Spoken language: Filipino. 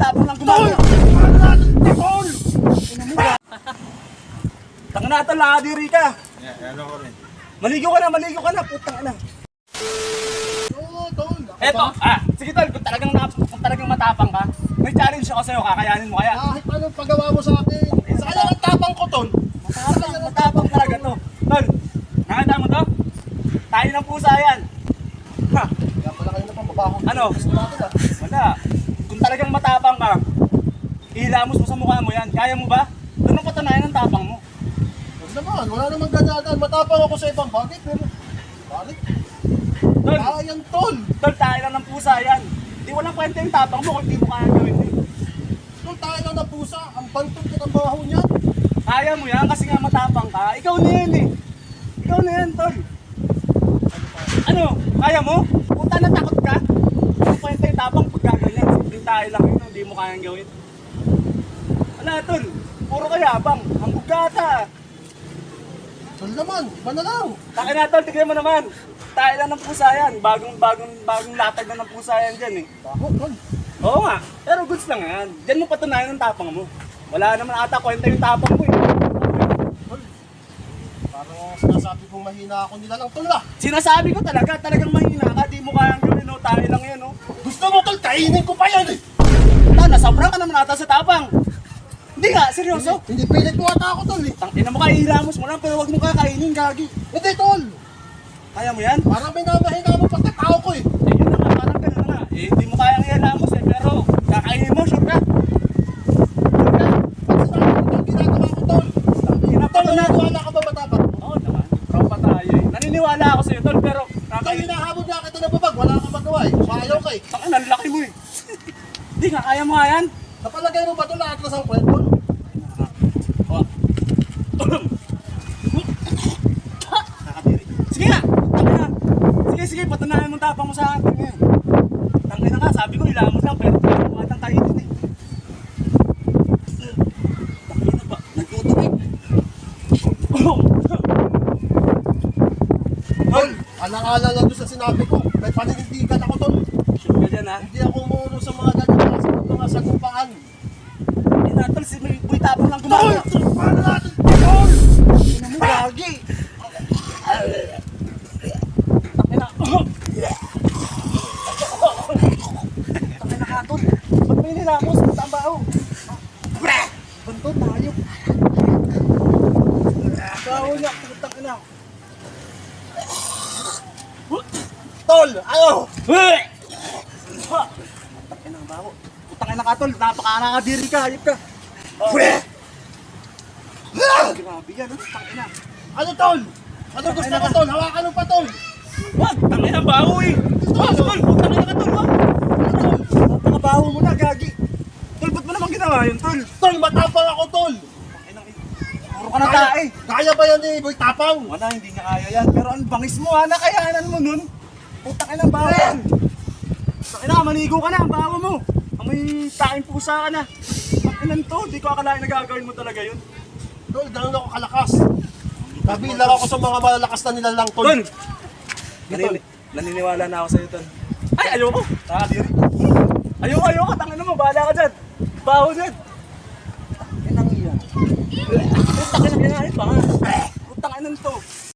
tapang lang ito, tol? Tanga na ito, lakadiri ka. Yeah, ano ko rin. Maligo ka na, maligo ka na, putang ina. Oo, tol. Ako Eto, ah, sige tol, kung talagang, nap- kung talagang matapang ka, may challenge ako sa'yo, kakayanin mo kaya. Kahit anong paggawa mo sa akin. Sa kanya ang tapang ko, tol. Matapang, matapang talaga to. Tol, nakita mo to? Tayo ng pusa yan. Ha, Kaya pala kayo na pang mabaho. Ano? Ah. wala. Kung talagang matapang ka, ilamos mo sa mukha mo yan. Kaya mo ba? Doon ang patunayan ng tapang mo. Huwag naman, wala namang ganyan. Matapang ako sa ibang bagay, pero... Bakit? Tol, Ayan, tol. tol, tayo lang ng pusa yan. Di walang kwenta yung tapang mo kung di mo kaya gawin eh. Tol, tayo lang na pusa. Ang bantog ko ng baho niya. Kaya mo yan kasi nga matapang ka. Ikaw na yan eh. Ikaw na yan, tol. Ano? Kaya mo? Puta na takot ka? Ang kwenta yung tapang pag gaganyan. Simpleng tayo lang yun, hindi mo kayang gawin. Wala, tol. Puro kayabang. Ang bugata. Tol naman, iba na lang. Takin na, tol. Tignan mo naman. Tayo lang ng pusa yan. Bagong, bagong, bagong latag na ng pusa yan dyan eh. Baho, tol. Oo nga. Pero goods lang yan. Diyan mo patunayan ng tapang mo. Wala naman ata kwenta yung tapang mo eh. Tol. Parang sinasabi kong mahina ako nila lang, tol ah. Sinasabi ko talaga, talagang mahina ka, di mo kayang gawin, no? Tayo lang yan, no? Gusto mo, tol, kainin ko pa yan eh. Puta, nasobra ka naman ata sa tapang. Hindi seryoso. Hindi, hindi pilit mo ata ako, tol eh. Tangina mo ka, ihilamos mo lang, pero wag mo kakainin, gagi. Hindi, tol. Kaya mo yan? Parang may namahinga mo pagkatao ko eh. Eh, yun na nga, parang ganun na. Eh, di mo kayang ihilamos eh, pero kakainin mo, sure ka. Sure ka. Pag sinabi ko, tol, ginagawa ko, tol. Tangina, Tol, patunayan. naniwala ka ba matapang? Oo naman, tropa tayo eh. Naniniwala ako sa'yo, tol, pero Tol, hinahabol na kita ng babag, wala kang magawa eh. Umayaw ka eh. Tangina, ang laki mo eh. Hindi nga, kaya mo nga yan. Napalagay mo ba ito lahat ng kwento? Oh. Tulong. Nakadiri. Sige nga. Tangina. Patunayan mo tapang mo sa akin ngayon. Tangina nga. Sabi ko, ilamos lang. Pero kaya mo atang kayo din eh. Tangina ba? Nagtutubig. Tol, alang-ala lang doon sa sinabi ko. May paninindigan ako, tol. Sure ka dyan ha? Hindi ako umuulo sa mga ganyan ng mga sagupaan. Inatol si may buhay tapang lang gumagawa. Tol, paano ito, tol? Ina mo, gagi. Tangina. Tangina ka, tol. Ba't may nilamos? Ba't ang baho? Banto tayo. Baho niya, putang ina. Tol, ano? Putang ina, baho. Putang ina ka, tol. Napaka-nakadiri ka, hayop ka. Pre! Grabe yan, oh. putang ina. Ano, tol? Ano gusto mo, tol? Hawakan mo pa, tol. Wag, tangin ang baho eh. Wag, tol, putang ina ka, tol. Wag. Napaka-baho mo na, gagi. Tol, ba't mo naman ginawa yun, tol? Tol, matapang ako, tol. Eh. Puro ka na tae. Kaya ba yan eh, boy tapang? Wala, hindi niya kaya yan. Pero ang bangis mo ha, nakayanan mo nun. Putang ina, baho yan. Putang ina, manigo ka na, ang baho mo. Amoy taing pusa ka na. Ang to, di ko akalain na gagawin mo talaga yun. Tol, ganun ako kalakas. Kabilang ako sa mga malalakas na nilalang, tol. Tol! Nanini- naniniwala na ako sa'yo, Tol. Ay, ayoko! Nakadiri. Ayoko, ayoko! Tangin mo, bahala ka dyan! Baho dyan! Tangin ang iyan. Tangin ang iyan, pa nga. Putang inan to.